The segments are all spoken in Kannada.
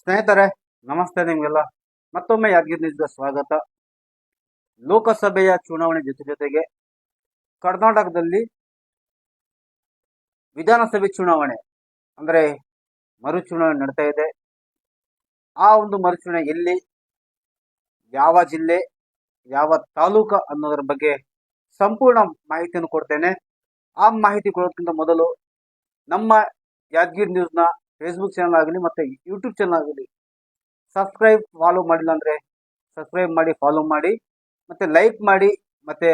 ಸ್ನೇಹಿತರೆ, ನಮಸ್ತೆ ನಿಮಗೆಲ್ಲ. ಮತ್ತೊಮ್ಮೆ ಯಾದಗಿರಿ ನ್ಯೂಸ್ಗೆ ಸ್ವಾಗತ. ಲೋಕಸಭೆಯ ಚುನಾವಣೆ ಜೊತೆ ಜೊತೆಗೆ ಕರ್ನಾಟಕದಲ್ಲಿ ವಿಧಾನಸಭೆ ಚುನಾವಣೆ, ಅಂದರೆ ಮರು ಚುನಾವಣೆ ನಡೀತಾ ಇದೆ. ಆ ಒಂದು ಮರು ಚುನಾವಣೆ ಎಲ್ಲಿ, ಯಾವ ಜಿಲ್ಲೆ, ಯಾವ ತಾಲೂಕ ಅನ್ನೋದರ ಬಗ್ಗೆ ಸಂಪೂರ್ಣ ಮಾಹಿತಿಯನ್ನು ಕೊಡ್ತೇನೆ. ಆ ಮಾಹಿತಿ ಕೊಡೋದಕ್ಕಿಂತ ಮೊದಲು ನಮ್ಮ ಯಾದಗಿರಿ ನ್ಯೂಸ್ನ ಫೇಸ್ಬುಕ್ ಚಾನಲ್ ಆಗಲಿ ಮತ್ತು ಯೂಟ್ಯೂಬ್ ಚಾನಲ್ ಆಗಲಿ ಸಬ್ಸ್ಕ್ರೈಬ್ ಫಾಲೋ ಮಾಡಿಲ್ಲ ಅಂದರೆ ಸಬ್ಸ್ಕ್ರೈಬ್ ಮಾಡಿ ಫಾಲೋ ಮಾಡಿ, ಮತ್ತು ಲೈಕ್ ಮಾಡಿ, ಮತ್ತು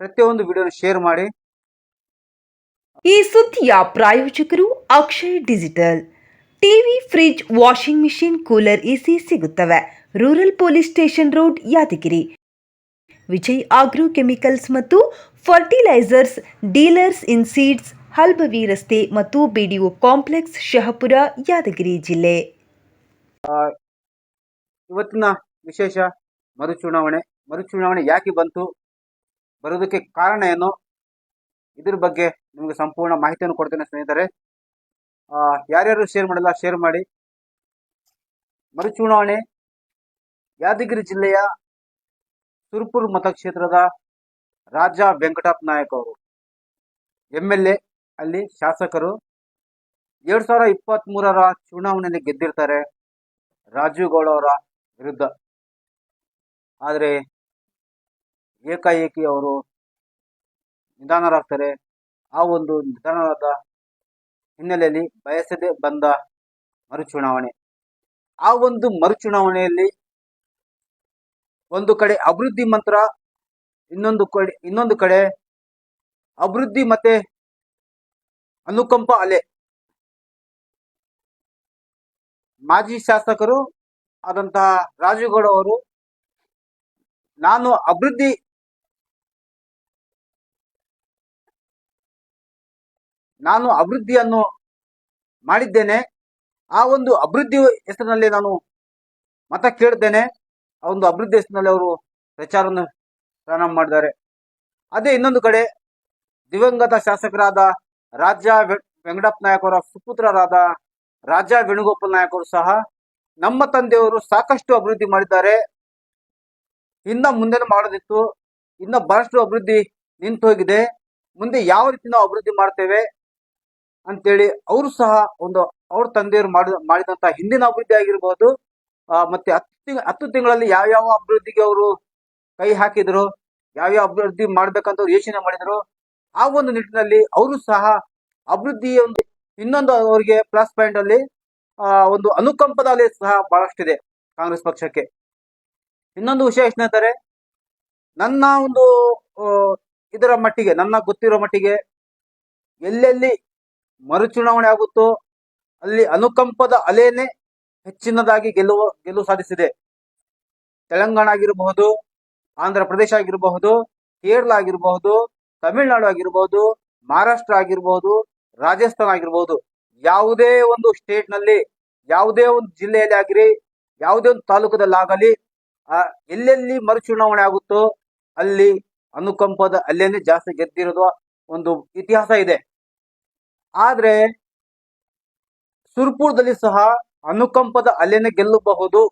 ಪ್ರತಿಯೊಂದು ವಿಡಿಯೋನ ಶೇರ್ ಮಾಡಿ. ಈ ಸುದ್ದಿಯ ಪ್ರಾಯೋಜಕರು Akshay digital TV fridge washing machine cooler AC ಸಿಗುತ್ತವೆ. Rural police station road Yadgir. Vijay agro chemicals ಮತ್ತು ಫರ್ಟಿಲೈಸರ್ಸ್ ಡೀಲರ್ಸ್ ಇನ್ ಸೀಡ್ಸ್ ಹಲ್ಬವಿ ರಸ್ತೆ ಮತ್ತು ಬಿಡಿಒ ಕಾಂಪ್ಲೆಕ್ಸ್ ಶಹಪುರ, ಯಾದಗಿರಿ ಜಿಲ್ಲೆ. ಇವತ್ತಿನ ವಿಶೇಷ ಮರುಚುನಾವಣೆ ಮರುಚುನಾವಣೆ ಯಾಕೆ ಬಂತು ಬರೋದಕ್ಕೆ ಕಾರಣ ಏನು, ಇದ್ರ ಬಗ್ಗೆ ನಿಮಗೆ ಸಂಪೂರ್ಣ ಮಾಹಿತಿಯನ್ನು ಕೊಡ್ತೇನೆ ಸ್ನೇಹಿತರೆ. ಯಾರ್ಯಾರು ಶೇರ್ ಮಾಡಲ್ಲ ಶೇರ್ ಮಾಡಿ. ಮರುಚುನಾವಣೆ, ಯಾದಗಿರಿ ಜಿಲ್ಲೆಯ ಸುರ್ಪುರ್ ಮತಕ್ಷೇತ್ರದ ರಾಜ ವೆಂಕಟಪ್ಪ ನಾಯಕ್ ಅವರು, ಎಂ ಎಲ್ ಎ ಅಲ್ಲಿ ಶಾಸಕರು ಎರಡು ಸಾವಿರ ಇಪ್ಪತ್ತ್ ಮೂರರ ಚುನಾವಣೆಯಲ್ಲಿ ಗೆದ್ದಿರ್ತಾರೆ. ರಾಜೀವ್ ಗೌಡ ಅವರ ವಿರುದ್ಧ. ಆದರೆ ಏಕಾಏಕಿ ಅವರು ನಿಧಾನರಾಗ್ತಾರೆ. ಆ ಒಂದು ನಿಧಾನರಾದ ಹಿನ್ನೆಲೆಯಲ್ಲಿ ಬಯಸದೆ ಬಂದ ಮರುಚುನಾವಣೆ. ಆ ಒಂದು ಮರುಚುನಾವಣೆಯಲ್ಲಿ ಒಂದು ಕಡೆ ಅಭಿವೃದ್ಧಿ ಮಂತ್ರ, ಇನ್ನೊಂದು ಕಡೆ ಇನ್ನೊಂದು ಕಡೆ ಅಭಿವೃದ್ಧಿ ಮತ್ತೆ ಅನುಕಂಪ ಅಲೆ. ಮಾಜಿ ಶಾಸಕರು ಆದಂತಹ ರಾಜುಗೌಡ ಅವರು, ನಾನು ಅಭಿವೃದ್ಧಿ ನಾನು ಅಭಿವೃದ್ಧಿಯನ್ನು ಮಾಡಿದ್ದೇನೆ. ಆ ಒಂದು ಅಭಿವೃದ್ಧಿ ಹೆಸರಿನಲ್ಲಿ ನಾನು ಮತ ಕೇಳಿದ್ದೇನೆ ಆ ಒಂದು ಅಭಿವೃದ್ಧಿ ಹೆಸರಿನಲ್ಲಿ ಅವರು ಪ್ರಚಾರವನ್ನು ಪ್ರಾರಂಭ ಮಾಡಿದ್ದಾರೆ. ಅದೇ ಇನ್ನೊಂದು ಕಡೆ ದಿವಂಗತ ಶಾಸಕರಾದ ರಾಜ್ಯ ವೆಂಕಟಪ್ಪ ನಾಯಕ್ ಅವರ ಸುಪುತ್ರರಾದ ರಾಜ ವೇಣುಗೋಪಾಲ್ ನಾಯಕ್ ಸಹ ನಮ್ಮ ತಂದೆಯವರು ಸಾಕಷ್ಟು ಅಭಿವೃದ್ಧಿ ಮಾಡಿದ್ದಾರೆ. ಇನ್ನ ಮುಂದೆನೂ ಮಾಡೋದಿತ್ತು. ಇನ್ನ ಬಹಳಷ್ಟು ಅಭಿವೃದ್ಧಿ ನಿಂತು ಹೋಗಿದೆ. ಮುಂದೆ ಯಾವ ರೀತಿ ನಾವು ಅಭಿವೃದ್ಧಿ ಮಾಡ್ತೇವೆ ಅಂತೇಳಿ ಅವರು ಸಹ ಒಂದು ಅವ್ರ ತಂದೆಯವರು ಮಾಡಿ, ಮಾಡಿದಂತ ಹಿಂದಿನ ಅಭಿವೃದ್ಧಿ ಆಗಿರ್ಬೋದು. ಮತ್ತೆ ಹತ್ತು ಹತ್ತು ತಿಂಗಳಲ್ಲಿ ಯಾವ್ಯಾವ ಅಭಿವೃದ್ಧಿಗೆ ಅವರು ಕೈ ಹಾಕಿದ್ರು, ಯಾವ್ಯಾವ ಅಭಿವೃದ್ಧಿ ಮಾಡ್ಬೇಕಂತ ಯೋಚನೆ ಮಾಡಿದ್ರು. ಆ ಒಂದು ನಿಟ್ಟಿನಲ್ಲಿ ಅವರು ಸಹ ಅಭಿವೃದ್ಧಿಯ ಒಂದು ಇನ್ನೊಂದು ಅವರಿಗೆ ಪ್ಲಸ್ ಪಾಯಿಂಟ್ ಅಲ್ಲಿ ಒಂದು ಅನುಕಂಪದ ಅಲೆ ಸಹ ಬಹಳಷ್ಟಿದೆ ಕಾಂಗ್ರೆಸ್ ಪಕ್ಷಕ್ಕೆ. ಇನ್ನೊಂದು ವಿಷಯ ಸ್ನೇಹಿತರೆ ನನ್ನ ಒಂದು ಇದರ ಮಟ್ಟಿಗೆ, ನನ್ನ ಗೊತ್ತಿರೋ ಮಟ್ಟಿಗೆ ಎಲ್ಲೆಲ್ಲಿ ಮರುಚುನಾವಣೆ ಆಗುತ್ತೋ ಅಲ್ಲಿ ಅನುಕಂಪದ ಅಲೆನೇ ಹೆಚ್ಚಿನದಾಗಿ ಗೆಲುವು ಗೆಲುವು ಸಾಧಿಸಿದೆ. ತೆಲಂಗಾಣ ಆಗಿರಬಹುದು, ಆಂಧ್ರ ಪ್ರದೇಶ ಆಗಿರಬಹುದು, ಕೇರಳ ಆಗಿರಬಹುದು ತಮಿಳುನಾಡು ಆಗಿರ್ಬೋದು, ಮಹಾರಾಷ್ಟ್ರ ಆಗಿರ್ಬೋದು, ರಾಜಸ್ಥಾನ ಆಗಿರ್ಬೋದು, ಯಾವುದೇ ಒಂದು ಸ್ಟೇಟ್ನಲ್ಲಿ, ಯಾವುದೇ ಒಂದು ಜಿಲ್ಲೆಯಲ್ಲಿ ಆಗಿರಿ, ಯಾವುದೇ ಒಂದು ತಾಲೂಕದಲ್ಲಿ ಆಗಲಿ ಆ, ಎಲ್ಲೆಲ್ಲಿ ಮರುಚುನಾವಣೆ ಆಗುತ್ತೋ, ಅಲ್ಲಿ ಅನುಕಂಪದ ಅಲ್ಲೇನೆ ಜಾಸ್ತಿ ಗೆದ್ದಿರೋದು ಒಂದು ಇತಿಹಾಸ ಇದೆ. ಆದ್ರೆ, ಸುರ್ಪುರದಲ್ಲಿ ಸಹ ಅನುಕಂಪದ ಅಲ್ಲೇನೆ ಗೆಲ್ಲಬಹುದು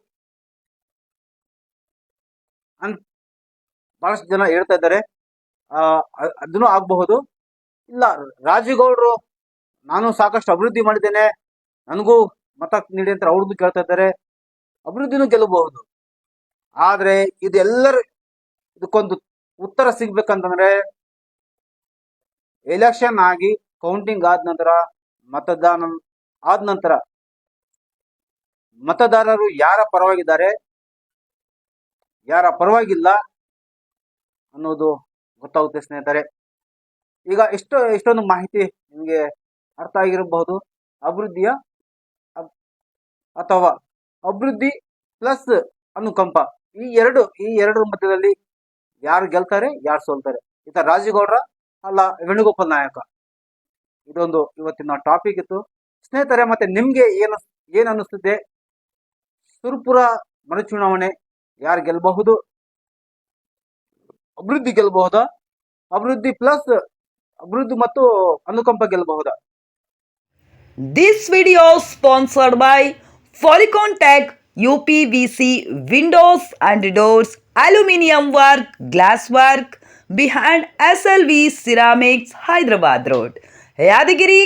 ಅಂತ ಬಹಳಷ್ಟು ಜನ ಹೇಳ್ತಾ ಇದ್ದಾರೆ. ಅದನ್ನು ಆಗಬಹುದು? ಇಲ್ಲ, ರಾಜೀಗೌಡರು, ನಾನು ಸಾಕಷ್ಟು ಅಭಿವೃದ್ಧಿ ಮಾಡಿದ್ದೇನೆ. ನನಗೂ ಮತ ನೀಡಿ ಅಂತ ಅವ್ರದ್ದು ಕೇಳ್ತಾ ಇದ್ದಾರೆ. ಅಭಿವೃದ್ಧಿನೂ ಗೆಲ್ಲಬಹುದು. ಆದರೆ ಇದೆಲ್ಲರ, ಇದಕ್ಕೊಂದು ಉತ್ತರ ಸಿಗ್ಬೇಕಂತಂದ್ರೆ ಎಲೆಕ್ಷನ್ ಆಗಿ ಕೌಂಟಿಂಗ್ ಆದ ನಂತರ, ಮತದಾನ ಆದ ನಂತರ, ಮತದಾರರು ಯಾರ ಪರವಾಗಿದ್ದಾರೆ, ಯಾರ ಪರವಾಗಿಲ್ಲ ಅನ್ನೋದು ಗೊತ್ತಾಗುತ್ತೆ ಸ್ನೇಹಿತರೆ. ಈಗ ಇಷ್ಟು ಇಷ್ಟೊಂದು ಮಾಹಿತಿ ನಿಮಗೆ ಅರ್ಥ ಆಗಿರಬಹುದು. ಅಭಿವೃದ್ಧಿಯ ಅಥವಾ ಅಭಿವೃದ್ಧಿ ಪ್ಲಸ್ ಅನುಕಂಪ. ಈ ಎರಡು, ಈ ಎರಡರ ಮಧ್ಯದಲ್ಲಿ ಯಾರು ಗೆಲ್ತಾರೆ, ಯಾರು ಸೋಲ್ತಾರೆ. ಈತ ರಾಜಗೌಡ್ರ ಅಲ್ಲ ವೇಣುಗೋಪಾಲ್ ನಾಯಕ. ಇದೊಂದು ಇವತ್ತಿನ ಟಾಪಿಕ್ ಇತ್ತು. ಸ್ನೇಹಿತರೆ, ಮತ್ತೆ ನಿಮ್ಗೆ ಏನು, ಏನ್ ಅನಿಸ್ತಿದೆ? ಸುರ್ಪುರ ಮರುಚುನಾವಣೆ ಯಾರು ಗೆಲ್ಲಬಹುದು ಅಭಿವೃದ್ಧಿ ಗೆಲ್ಲಬಹುದಾ ಅಭಿವೃದ್ಧಿ ಪ್ಲಸ್ ಅಭಿವೃದ್ಧಿ ಮತ್ತು ಅನುಕಂಪ ಗೆಲ್ಲಬಹುದಾ This video sponsored by Folicon Tech, UPVC, windows and doors, aluminium work, glass work, behind SLV Ceramics, Hyderabad Road, Yadagiri,